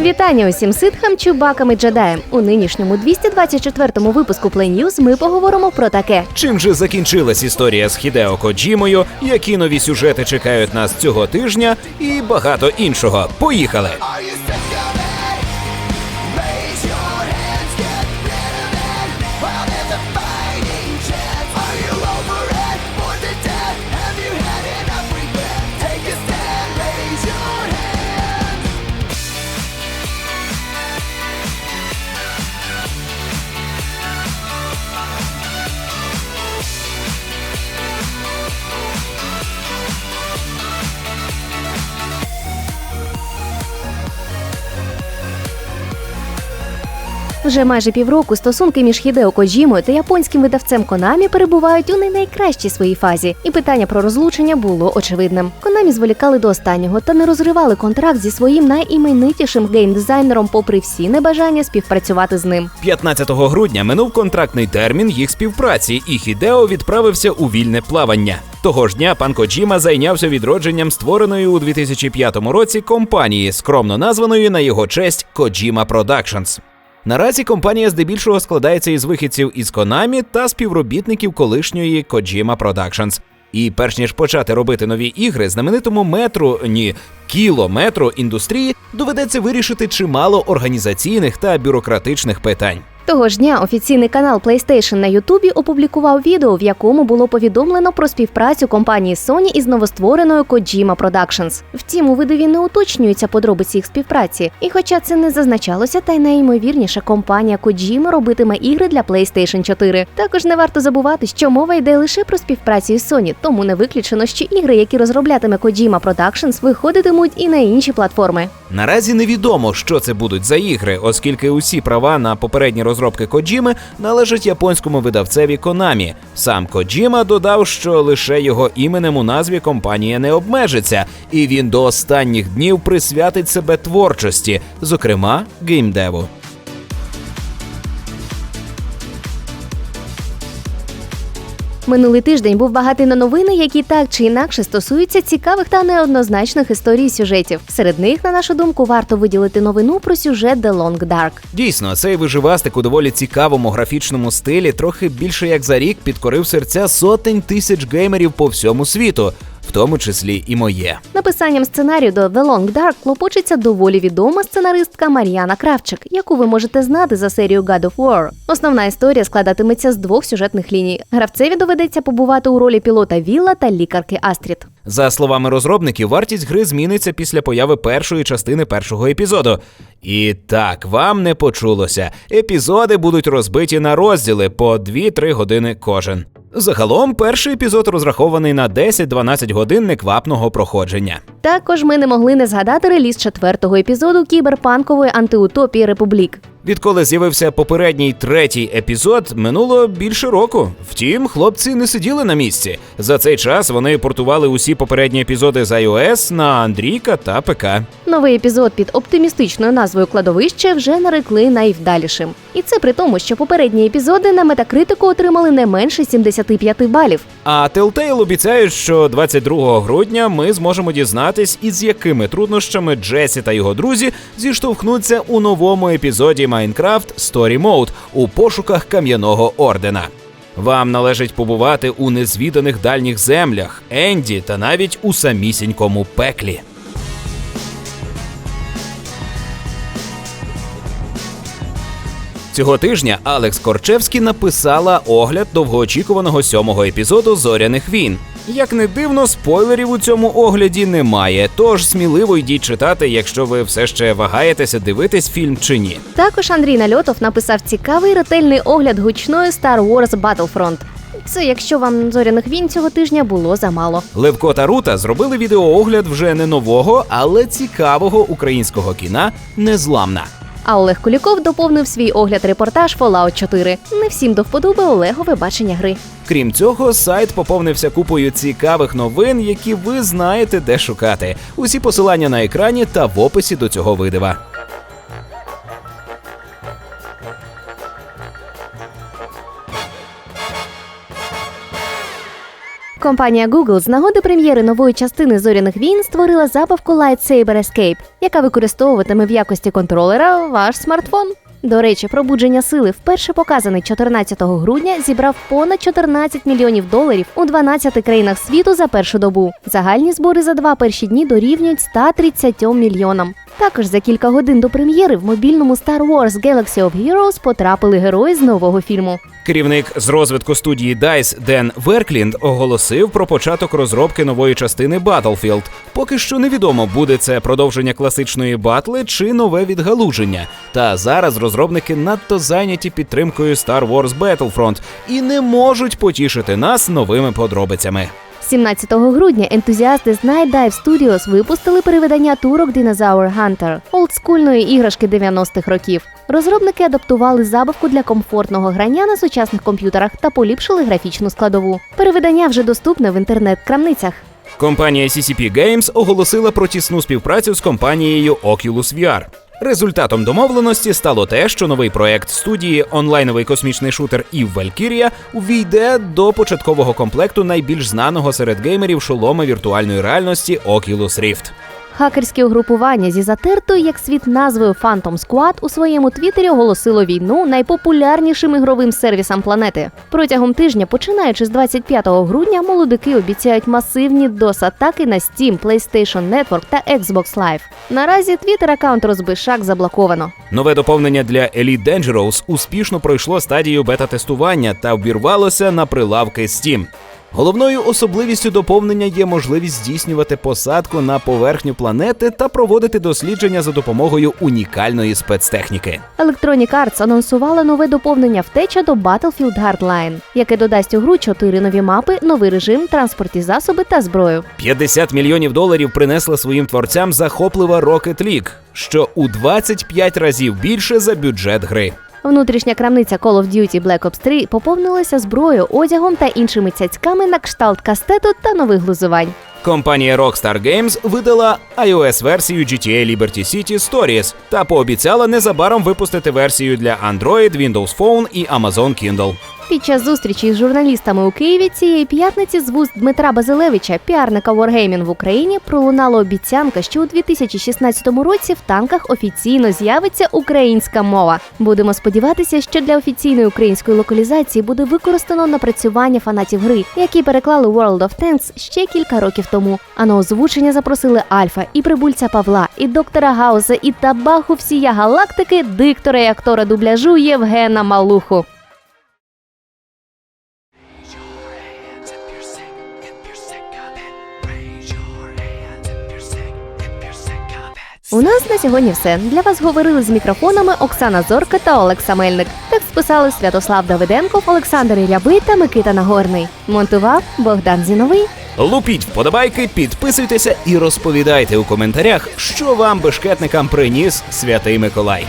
Вітання усім ситхам, чубакам і джедаям. У нинішньому 224-му випуску Play News ми поговоримо про таке. Чим же закінчилась історія з Хідео Коджімою, які нові сюжети чекають нас цього тижня, і багато іншого. Поїхали! Вже майже півроку стосунки між Хідео Коджімою та японським видавцем Konami перебувають у не найкращій своїй фазі, і питання про розлучення було очевидним. Konami зволікали до останнього та не розривали контракт зі своїм найіменитішим геймдизайнером, попри всі небажання співпрацювати з ним. 15 грудня минув контрактний термін їх співпраці, і Хідео відправився у вільне плавання. Того ж дня пан Коджіма зайнявся відродженням створеної у 2005 році компанії, скромно названої на його честь Kojima Productions. Наразі компанія здебільшого складається із вихідців із Konami та співробітників колишньої Kojima Productions. І перш ніж почати робити нові ігри, знаменитому метру, ні, кілометру індустрії доведеться вирішити чимало організаційних та бюрократичних питань. Того ж дня офіційний канал PlayStation на Ютубі опублікував відео, в якому було повідомлено про співпрацю компанії Sony із новоствореною Kojima Productions. Втім, у видові не уточнюються подробиці їх співпраці. І хоча це не зазначалося, та й найімовірніше компанія Kojima робитиме ігри для PlayStation 4. Також не варто забувати, що мова йде лише про співпрацю із Sony, тому не виключено, що ігри, які розроблятиме Kojima Productions, виходитимуть і на інші платформи. Наразі невідомо, що це будуть за ігри, оскільки усі права на попередні розробки Коджіми належать японському видавцеві Konami. Сам Коджіма додав, що лише його іменем у назві компанія не обмежиться, і він до останніх днів присвятить себе творчості, зокрема геймдеву. Минулий тиждень був багатий на новини, які так чи інакше стосуються цікавих та неоднозначних історій сюжетів. Серед них, на нашу думку, варто виділити новину про сюжет The Long Dark. Дійсно, цей виживастик у доволі цікавому графічному стилі трохи більше як за рік підкорив серця сотень тисяч геймерів по всьому світу, в тому числі і моє. Написанням сценарію до The Long Dark клопочеться доволі відома сценаристка Мар'яна Кравчик, яку ви можете знати за серію God of War. Основна історія складатиметься з двох сюжетних ліній. Гравцеві доведеться побувати у ролі пілота Вілла та лікарки Астрід. За словами розробників, вартість гри зміниться після появи першої частини першого епізоду. І так, вам не почулося. Епізоди будуть розбиті на розділи по 2-3 години кожен. Загалом, перший епізод розрахований на 10-12 годин неквапного проходження. Також ми не могли не згадати реліз четвертого епізоду кіберпанкової антиутопії Републік. Відколи з'явився попередній третій епізод, минуло більше року. Втім, хлопці не сиділи на місці. За цей час вони портували усі попередні епізоди з iOS на Андрійка та ПК. Новий епізод під оптимістичною назвою Кладовище вже нарекли найвдалішим. І це при тому, що попередні епізоди на метакритику отримали не менше 75 балів. А Telltale обіцяють, що 22 грудня ми зможемо дізнатись, із якими труднощами Джесі та його друзі зіштовхнуться у новому епізоді Minecraft Story Mode у пошуках кам'яного ордена. Вам належить побувати у незвіданих дальніх землях, Енді та навіть у самісінькому пеклі. Цього тижня Алекс Корчевський написала огляд довгоочікуваного сьомого епізоду Зоряних війн. Як не дивно, спойлерів у цьому огляді немає, тож сміливо йдіть читати, якщо ви все ще вагаєтеся дивитись фільм чи ні. Також Андрій Нальотов написав цікавий ретельний огляд гучної Star Wars Battlefront. Це якщо вам зоряних війн цього тижня було замало. Левко та Рута зробили відеоогляд вже не нового, але цікавого українського кіна Незламна. А Олег Куліков доповнив свій огляд репортаж Fallout 4. Не всім до вподоби Олегове бачення гри. Крім цього, сайт поповнився купою цікавих новин, які ви знаєте, де шукати. Усі посилання на екрані та в описі до цього видива. Компанія Google з нагоди прем'єри нової частини зоряних війн створила забавку Lightsaber Escape, яка використовуватиме в якості контролера ваш смартфон. До речі, пробудження сили, вперше показаний 14 грудня, зібрав понад 14 мільйонів доларів у 12 країнах світу за першу добу. Загальні збори за два перші дні дорівнюють 130 мільйонам. Також за кілька годин до прем'єри в мобільному Star Wars Galaxy of Heroes потрапили герої з нового фільму. Керівник з розвитку студії DICE Ден Верклінд оголосив про початок розробки нової частини Battlefield. Поки що невідомо, буде це продовження класичної батли чи нове відгалуження. Та зараз розробники надто зайняті підтримкою Star Wars Battlefront і не можуть потішити нас новими подробицями. 17 грудня ентузіасти з Night Dive Studios випустили перевидання турок Dinosaur Hunter олдскульної іграшки 90-х років. Розробники адаптували забавку для комфортного грання на сучасних комп'ютерах та поліпшили графічну складову. Перевидання вже доступне в інтернет-крамницях. Компанія CCP Games оголосила про тісну співпрацю з компанією Oculus VR. Результатом домовленості стало те, що новий проект студії онлайновий космічний шутер Ів Валькірія, увійде до початкового комплекту найбільш знаного серед геймерів шолома віртуальної реальності Oculus Rift. Хакерське угрупування зі затертою як світ назвою Phantom Squad у своєму твіттері оголосило війну найпопулярнішим ігровим сервісам планети. Протягом тижня, починаючи з 25 грудня, молодики обіцяють масивні DOS-атаки на Steam, PlayStation Network та Xbox Live. Наразі твіттер аккаунт розбишак заблоковано. Нове доповнення для Elite Dangerous успішно пройшло стадію бета-тестування та обірвалося на прилавки Steam. Головною особливістю доповнення є можливість здійснювати посадку на поверхню планети та проводити дослідження за допомогою унікальної спецтехніки. Electronic Arts анонсувала нове доповнення втеча до Battlefield Hardline, яке додасть у гру чотири нові мапи, новий режим, транспортні засоби та зброю. 50 мільйонів доларів принесла своїм творцям захоплива Rocket League, що у 25 разів більше за бюджет гри. Внутрішня крамниця Call of Duty Black Ops 3 поповнилася зброєю, одягом та іншими цяцьками на кшталт кастету та нових глузувань. Компанія Rockstar Games видала iOS-версію GTA Liberty City Stories та пообіцяла незабаром випустити версію для Android, Windows Phone і Amazon Kindle. Під час зустрічі з журналістами у Києві цієї п'ятниці з вуст Дмитра Базилевича, піарника Wargaming в Україні, пролунала обіцянка, що у 2016 році в танках офіційно з'явиться українська мова. Будемо сподіватися, що для офіційної української локалізації буде використано напрацювання фанатів гри, які переклали World of Tanks ще кілька років тому. А на озвучення запросили Альфа і прибульця Павла, і доктора Гауза, і табаху всія галактики, диктора і актора дубляжу Євгена Малуху. У нас на сьогодні все. Для вас говорили з мікрофонами Оксана Зорка та Олекса Мельник. Текст писали Святослав Давиденко, Олександр Рябий та Микита Нагорний. Монтував Богдан Зіновий. Лупіть вподобайки, підписуйтеся і розповідайте у коментарях, що вам бешкетникам приніс святий Миколай.